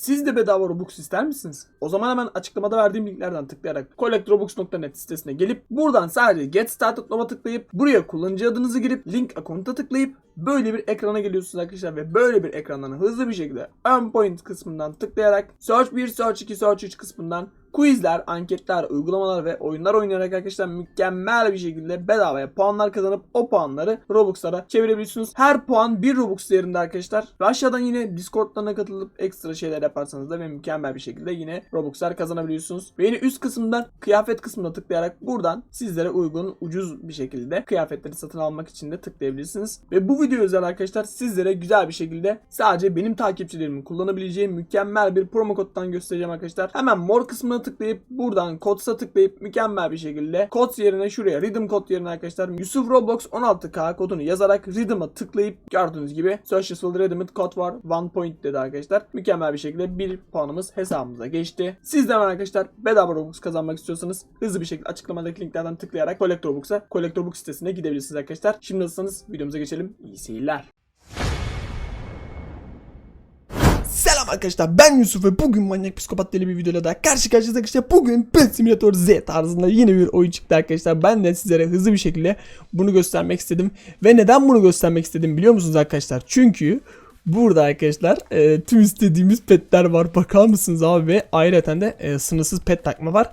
Siz de bedava Robux ister misiniz? O zaman hemen açıklamada verdiğim linklerden tıklayarak collectrobux.net sitesine gelip buradan sadece Get Started Now'a tıklayıp buraya kullanıcı adınızı girip link akonta tıklayıp böyle bir ekrana geliyorsunuz arkadaşlar ve böyle bir ekrandan hızlı bir şekilde Earn Point kısmından tıklayarak Search 1, Search 2, Search 3 kısmından quizler, anketler, uygulamalar ve oyunlar oynayarak arkadaşlar mükemmel bir şekilde bedavaya puanlar kazanıp o puanları Robux'lara çevirebiliyorsunuz. Her puan 1 Robux değerinde arkadaşlar. Ve aşağıdan yine Discord'larına katılıp ekstra şeyler yaparsanız da ve mükemmel bir şekilde yine Robux'lar kazanabiliyorsunuz. Ve yine üst kısımdan kıyafet kısmına tıklayarak buradan sizlere uygun ucuz bir şekilde kıyafetleri satın almak için de tıklayabilirsiniz. Ve bu video özel arkadaşlar sizlere güzel bir şekilde sadece benim takipçilerimin kullanabileceği mükemmel bir promo koddan göstereceğim arkadaşlar. Hemen mor kısmına tıklayıp buradan kodsa tıklayıp mükemmel bir şekilde kod yerine şuraya Rhythm kod yerine arkadaşlar Yusuf Roblox 16K kodunu yazarak Rhythm'a tıklayıp gördüğünüz gibi Social Rhythm kod var. One point dedi arkadaşlar. Mükemmel bir şekilde bir puanımız hesabımıza geçti. Siz de arkadaşlar bedava Robux kazanmak istiyorsanız hızlı bir şekilde açıklamadaki linklerden tıklayarak Collect Robux'a Collect Robux sitesine gidebilirsiniz arkadaşlar. Şimdi nasılsınız? Videomuza geçelim. İyi seyirler. Arkadaşlar ben Yusuf ve bugün manyak psikopat deli bir videoyla daha karşı karşıyayız arkadaşlar. Bugün Pet Simulator Z tarzında yeni bir oyun çıktı arkadaşlar. Ben de sizlere hızlı bir şekilde bunu göstermek istedim. Ve neden bunu göstermek istedim biliyor musunuz arkadaşlar? Çünkü burada arkadaşlar e, tüm istediğimiz petler var. Bakar mısınız abi? Ve ayrıca de e, sınırsız pet takma var.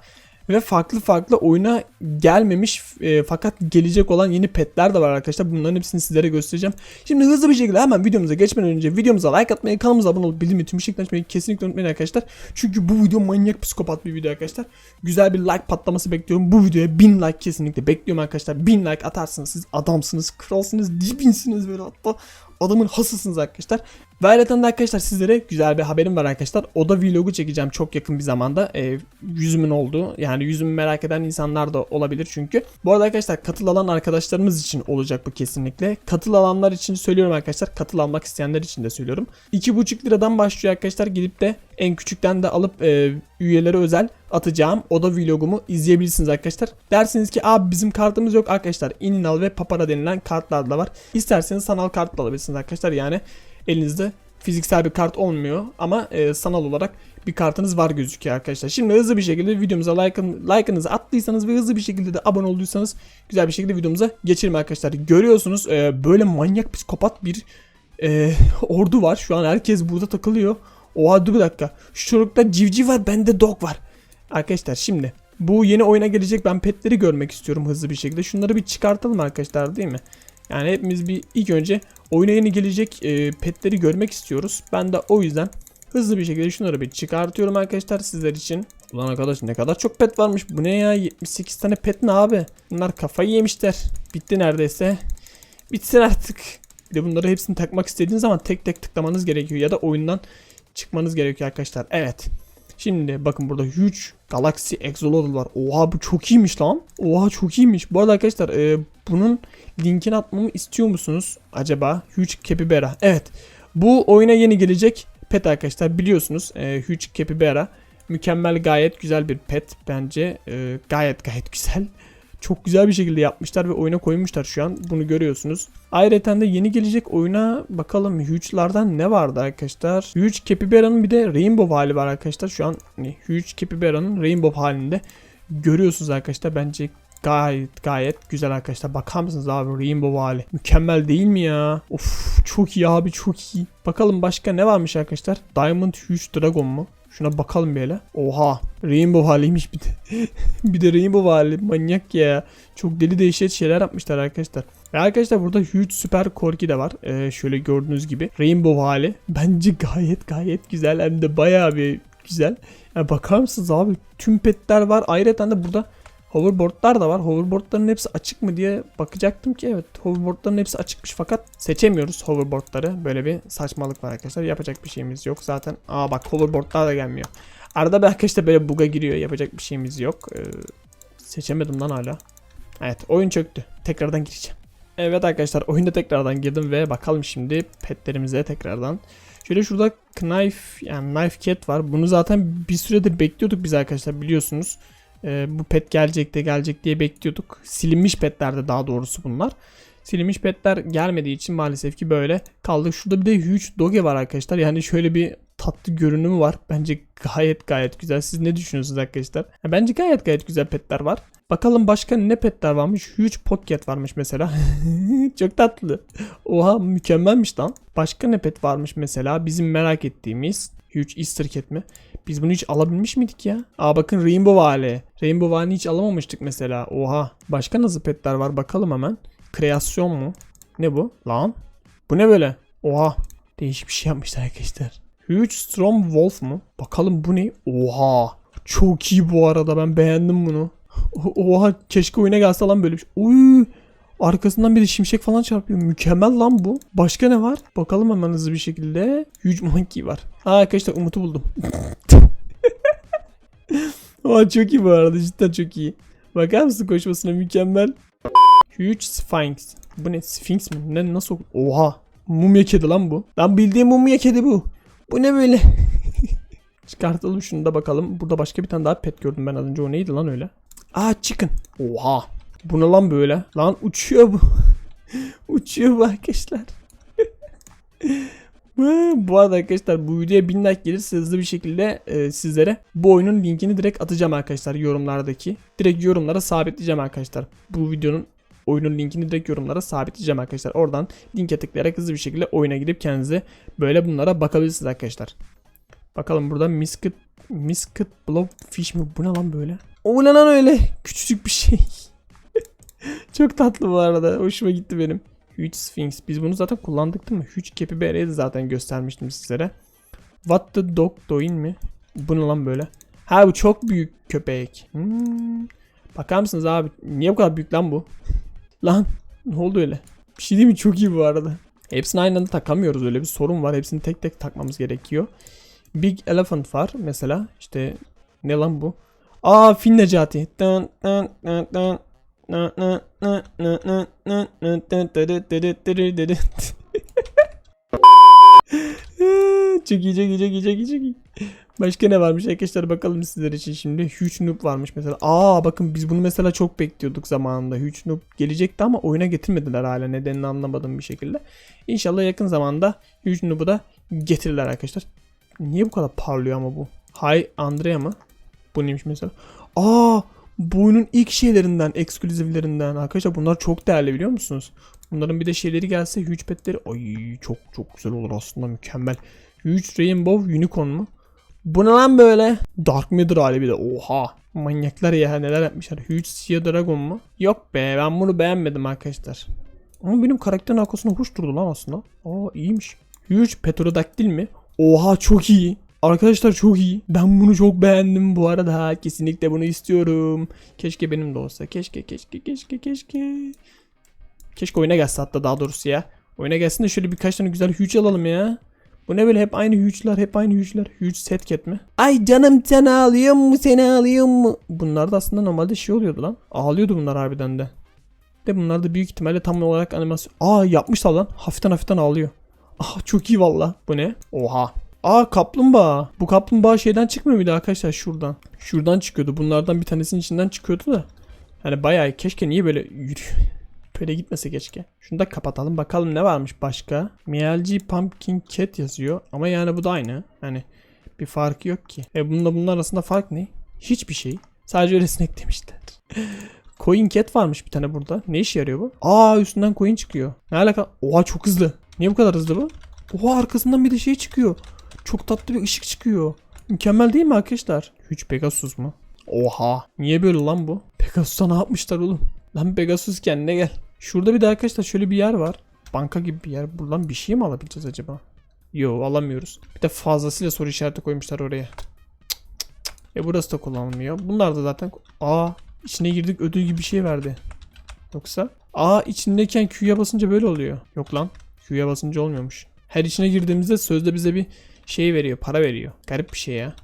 Ve farklı farklı oyuna gelmemiş e, fakat gelecek olan yeni petler de var arkadaşlar. Bunların hepsini sizlere göstereceğim. Şimdi hızlı bir şekilde hemen videomuza geçmeden önce videomuza like atmayı, kanalımıza abone olup bildirim tüm ışıkları açmayı kesinlikle unutmayın arkadaşlar. Çünkü bu video manyak psikopat bir video arkadaşlar. Güzel bir like patlaması bekliyorum. Bu videoya 1000 like kesinlikle bekliyorum arkadaşlar. 1000 like atarsınız siz adamsınız, kralsınız, dibinsiniz böyle hatta adamın hasısınız arkadaşlar. Ve ayrıca arkadaşlar sizlere güzel bir haberim var arkadaşlar. Oda vlogu çekeceğim çok yakın bir zamanda. E, yüzümün olduğu yani yüzümü merak eden insanlar da olabilir çünkü. Bu arada arkadaşlar katıl alan arkadaşlarımız için olacak bu kesinlikle. Katıl alanlar için söylüyorum arkadaşlar. Katıl almak isteyenler için de söylüyorum. 2,5 liradan başlıyor arkadaşlar. Gidip de en küçükten de alıp e, üyelere özel atacağım oda vlogumu izleyebilirsiniz arkadaşlar. Dersiniz ki abi bizim kartımız yok arkadaşlar. Ininal ve Papara denilen kartlar da var. İsterseniz sanal kart da alabilirsiniz arkadaşlar. Yani elinizde fiziksel bir kart olmuyor ama e, sanal olarak bir kartınız var gözüküyor arkadaşlar. Şimdi hızlı bir şekilde videomuza like'ın, like'ınızı attıysanız ve hızlı bir şekilde de abone olduysanız güzel bir şekilde videomuza geçelim arkadaşlar. Görüyorsunuz e, böyle manyak psikopat bir e, ordu var. Şu an herkes burada takılıyor. Oha dur bir dakika. Şu çocukta civciv var bende dog var. Arkadaşlar şimdi bu yeni oyuna gelecek ben petleri görmek istiyorum hızlı bir şekilde. Şunları bir çıkartalım arkadaşlar değil mi? Yani hepimiz bir ilk önce oyuna yeni gelecek e, petleri görmek istiyoruz. Ben de o yüzden hızlı bir şekilde şunları bir çıkartıyorum arkadaşlar sizler için. Ulan arkadaş ne kadar çok pet varmış. Bu ne ya? 78 tane pet ne abi? Bunlar kafayı yemişler. Bitti neredeyse. Bitsin artık. Bir de bunları hepsini takmak istediğiniz zaman tek tek tıklamanız gerekiyor. Ya da oyundan çıkmanız gerekiyor arkadaşlar. Evet. Şimdi bakın burada Huge Galaxy Exolotl var. Oha bu çok iyiymiş lan. Oha çok iyiymiş. Bu arada arkadaşlar e, bunun linkini atmamı istiyor musunuz? Acaba Huge Capybara. Evet. Bu oyuna yeni gelecek pet arkadaşlar. Biliyorsunuz e, Huge Capybara. Mükemmel gayet güzel bir pet bence. E, gayet gayet güzel. Çok güzel bir şekilde yapmışlar ve oyuna koymuşlar şu an. Bunu görüyorsunuz. Ayrıca de yeni gelecek oyuna bakalım Huge'lardan ne vardı arkadaşlar. Huge Capybara'nın bir de Rainbow hali var arkadaşlar. Şu an hani Huge Capybara'nın Rainbow halinde görüyorsunuz arkadaşlar. Bence gayet gayet güzel arkadaşlar. Bakar mısınız abi Rainbow hali? Mükemmel değil mi ya? Of çok iyi abi çok iyi. Bakalım başka ne varmış arkadaşlar? Diamond Huge Dragon mu? Şuna bakalım bir hele. Oha. Rainbow haliymiş bir de. bir de Rainbow hali. Manyak ya. Çok deli değişik şeyler yapmışlar arkadaşlar. Ve arkadaşlar burada Huge Super Corki de var. Ee, şöyle gördüğünüz gibi. Rainbow hali. Bence gayet gayet güzel. Hem de bayağı bir güzel. Ya bakar mısınız abi? Tüm petler var. Ayrıca de burada Hoverboardlar da var. Hoverboardların hepsi açık mı diye bakacaktım ki evet hoverboardların hepsi açıkmış fakat seçemiyoruz hoverboardları. Böyle bir saçmalık var arkadaşlar. Yapacak bir şeyimiz yok zaten. Aa bak hoverboardlar da gelmiyor. Arada bir arkadaşlar böyle buga giriyor. Yapacak bir şeyimiz yok. Ee, seçemedim lan hala. Evet oyun çöktü. Tekrardan gireceğim. Evet arkadaşlar oyunda tekrardan girdim ve bakalım şimdi petlerimize tekrardan. Şöyle şurada knife yani knife cat var. Bunu zaten bir süredir bekliyorduk biz arkadaşlar biliyorsunuz. Ee, bu pet gelecek de gelecek diye bekliyorduk. Silinmiş petlerde daha doğrusu bunlar. Silinmiş petler gelmediği için maalesef ki böyle kaldı. Şurada bir de huge doge var arkadaşlar. Yani şöyle bir tatlı görünümü var. Bence gayet gayet güzel. Siz ne düşünüyorsunuz arkadaşlar? Ha, Bence gayet gayet güzel petler var. Bakalım başka ne petler varmış? Huge Pocket varmış mesela. Çok tatlı. Oha mükemmelmiş lan. Başka ne pet varmış mesela? Bizim merak ettiğimiz Huge Easter Cat mi? Biz bunu hiç alabilmiş miydik ya? Aa bakın Rainbow hali. Rainbow halini hiç alamamıştık mesela. Oha. Başka nasıl petler var bakalım hemen. Kreasyon mu? Ne bu? Lan. Bu ne böyle? Oha. Değişik bir şey yapmışlar arkadaşlar. Huge Storm Wolf mu? Bakalım bu ne? Oha. Çok iyi bu arada ben beğendim bunu. Oha keşke oyuna gelse lan böyle bir şey. Uy. Arkasından bir de şimşek falan çarpıyor. Mükemmel lan bu. Başka ne var? Bakalım hemen hızlı bir şekilde. Huge Monkey var. Ha arkadaşlar Umut'u buldum. Oha çok iyi bu arada cidden çok iyi. Bakar mısın koşmasına mükemmel. Huge Sphinx. Bu ne? Sphinx mi? Ne nasıl? Oha. Mumya kedi lan bu. Lan bildiğim mumya kedi bu. Bu ne böyle? Çıkartalım şunu da bakalım. Burada başka bir tane daha pet gördüm ben az önce. O neydi lan öyle? Aa chicken. Oha. Bu ne lan böyle? Lan uçuyor bu. uçuyor bu arkadaşlar. Bu- arada arkadaşlar bu videoya 1000 like gelirse hızlı bir şekilde e, sizlere bu oyunun linkini direkt atacağım arkadaşlar yorumlardaki. Direkt yorumlara sabitleyeceğim arkadaşlar. Bu videonun oyunun linkini direkt yorumlara sabitleyeceğim arkadaşlar. Oradan linke tıklayarak hızlı bir şekilde oyuna gidip kendinize böyle bunlara bakabilirsiniz arkadaşlar. Bakalım burada Misket Misket Blobfish mi? Bu ne lan böyle? O lan öyle? Küçücük bir şey. Çok tatlı bu arada. Hoşuma gitti benim. Huge Sphinx. Biz bunu zaten kullandık değil mi? Huge Capybara'yı zaten göstermiştim sizlere. What the dog doing mi? Bu ne lan böyle? Ha bu çok büyük köpek. Hmm. Bakar mısınız abi? Niye bu kadar büyük lan bu? lan ne oldu öyle? Bir şey değil mi? Çok iyi bu arada. Hepsini aynı anda takamıyoruz öyle bir sorun var. Hepsini tek tek takmamız gerekiyor. Big Elephant var mesela. İşte ne lan bu? Aa Fin Necati. Dın dın dın dın. Çok iyi çok iyi çok iyi çok iyi çok iyi. Başka ne varmış arkadaşlar bakalım sizler için şimdi. Huge Noob varmış mesela. Aa bakın biz bunu mesela çok bekliyorduk zamanında. Huge Noob gelecekti ama oyuna getirmediler hala nedenini anlamadım bir şekilde. İnşallah yakın zamanda Huge Noob'u da getirirler arkadaşlar. Niye bu kadar parlıyor ama bu? Hay Andrea mı? Bu neymiş mesela? Aa bu oyunun ilk şeylerinden, ekskluzivlerinden. Arkadaşlar bunlar çok değerli biliyor musunuz? Bunların bir de şeyleri gelse huge petleri. Ay çok çok güzel olur aslında mükemmel. Huge Rainbow Unicorn mu? Bu ne lan böyle? Dark Matter hali bir de. Oha. Manyaklar ya neler yapmışlar. Huge Sea Dragon mu? Yok be ben bunu beğenmedim arkadaşlar. Ama benim karakterin arkasında hoş durdu lan aslında. Aa iyiymiş. Huge Pterodactyl mi? Oha çok iyi. Arkadaşlar çok iyi. Ben bunu çok beğendim bu arada. Kesinlikle bunu istiyorum. Keşke benim de olsa. Keşke keşke keşke keşke. Keşke oyuna gelse hatta daha doğrusu ya. Oyuna gelsin de şöyle birkaç tane güzel huge alalım ya. Bu ne böyle hep aynı huge'lar hep aynı huge'lar. Huge set cat mi? Ay canım sen ağlıyor mu seni ağlıyor mu? Bunlar da aslında normalde şey oluyordu lan. Ağlıyordu bunlar harbiden de. De bunlar da büyük ihtimalle tam olarak animasyon. Aa yapmışlar lan. Hafiften hafiften ağlıyor. Ah çok iyi valla. Bu ne? Oha. Aa kaplumbağa. Bu kaplumbağa şeyden çıkmıyor muydu arkadaşlar şuradan? Şuradan çıkıyordu. Bunlardan bir tanesinin içinden çıkıyordu da. Hani bayağı keşke niye böyle yürü. Böyle gitmese keşke. Şunu da kapatalım bakalım ne varmış başka. MLG Pumpkin Cat yazıyor ama yani bu da aynı. Hani bir farkı yok ki. E bununla bunun arasında fark ne? Hiçbir şey. Sadece öylesine eklemişler. Coin Cat varmış bir tane burada. Ne işe yarıyor bu? Aa üstünden coin çıkıyor. Ne alaka? Oha çok hızlı. Niye bu kadar hızlı bu? Oha arkasından bir de şey çıkıyor. Çok tatlı bir ışık çıkıyor. Mükemmel değil mi arkadaşlar? Huge Pegasus mu? Oha. Niye böyle lan bu? Pegasus'a ne yapmışlar oğlum? Lan Pegasus kendine gel. Şurada bir de arkadaşlar şöyle bir yer var. Banka gibi bir yer. Buradan bir şey mi alabileceğiz acaba? Yo alamıyoruz. Bir de fazlasıyla soru işareti koymuşlar oraya. Cık, cık, cık. E burası da kullanılmıyor. Bunlar da zaten... Aa içine girdik ödül gibi bir şey verdi. Yoksa... Aa içindeyken Q'ya basınca böyle oluyor. Yok lan. Q'ya basınca olmuyormuş. Her içine girdiğimizde sözde bize bir şey veriyor. Para veriyor. Garip bir şey ya.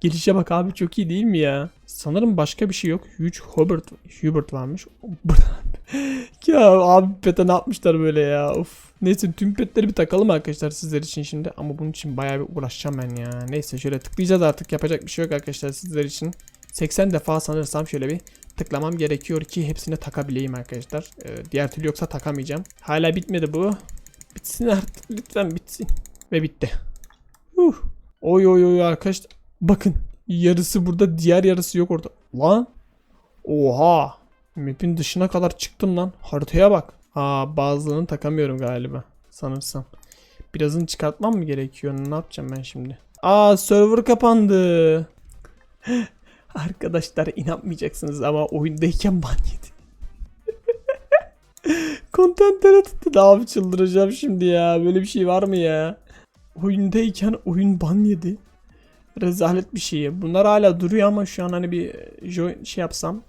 Gelişe bak abi çok iyi değil mi ya? Sanırım başka bir şey yok. Huge Hubert, Hubert varmış. ya abi pete ne yapmışlar böyle ya? Of. Neyse tüm petleri bir takalım arkadaşlar sizler için şimdi. Ama bunun için bayağı bir uğraşacağım ben ya. Neyse şöyle tıklayacağız artık. Yapacak bir şey yok arkadaşlar sizler için. 80 defa sanırsam şöyle bir tıklamam gerekiyor ki hepsini takabileyim arkadaşlar. Ee, diğer türlü yoksa takamayacağım. Hala bitmedi bu. Bitsin artık lütfen bitsin. Ve bitti. Uh. Oy oy oy arkadaşlar. Bakın yarısı burada diğer yarısı yok orada. Lan. Oha. Map'in dışına kadar çıktım lan. Haritaya bak. Aa bazılarını takamıyorum galiba. Sanırsam. Birazını çıkartmam mı gerekiyor? Ne yapacağım ben şimdi? Aa server kapandı. Arkadaşlar inanmayacaksınız ama oyundayken ban yedi. Contentlere tuttu abi çıldıracağım şimdi ya. Böyle bir şey var mı ya? Oyundayken oyun ban yedi. Rezalet bir şey. Bunlar hala duruyor ama şu an hani bir join şey yapsam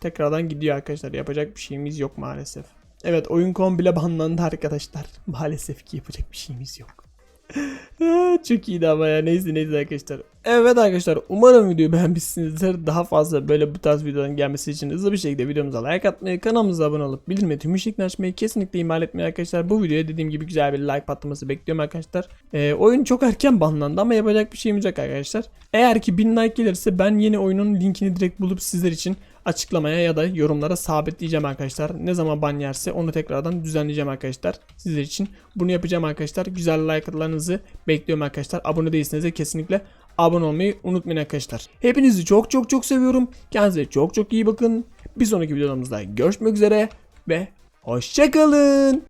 tekrardan gidiyor arkadaşlar. Yapacak bir şeyimiz yok maalesef. Evet oyun komple banlandı arkadaşlar. Maalesef ki yapacak bir şeyimiz yok. Çok iyiydi ama ya neyse neyse arkadaşlar. Evet arkadaşlar umarım videoyu beğenmişsinizdir. Daha fazla böyle bu tarz videoların gelmesi için hızlı bir şekilde videomuza like atmayı, kanalımıza abone olup bildirme tüm ışıkını açmayı kesinlikle ihmal etmeyin arkadaşlar. Bu videoya dediğim gibi güzel bir like patlaması bekliyorum arkadaşlar. Ee, oyun çok erken banlandı ama yapacak bir şeyimiz yok arkadaşlar. Eğer ki 1000 like gelirse ben yeni oyunun linkini direkt bulup sizler için açıklamaya ya da yorumlara sabitleyeceğim arkadaşlar. Ne zaman ban yerse onu tekrardan düzenleyeceğim arkadaşlar. Sizler için bunu yapacağım arkadaşlar. Güzel like'larınızı bekliyorum arkadaşlar. Abone değilseniz de kesinlikle abone olmayı unutmayın arkadaşlar. Hepinizi çok çok çok seviyorum. Kendinize çok çok iyi bakın. Bir sonraki videolarımızda görüşmek üzere ve hoşçakalın.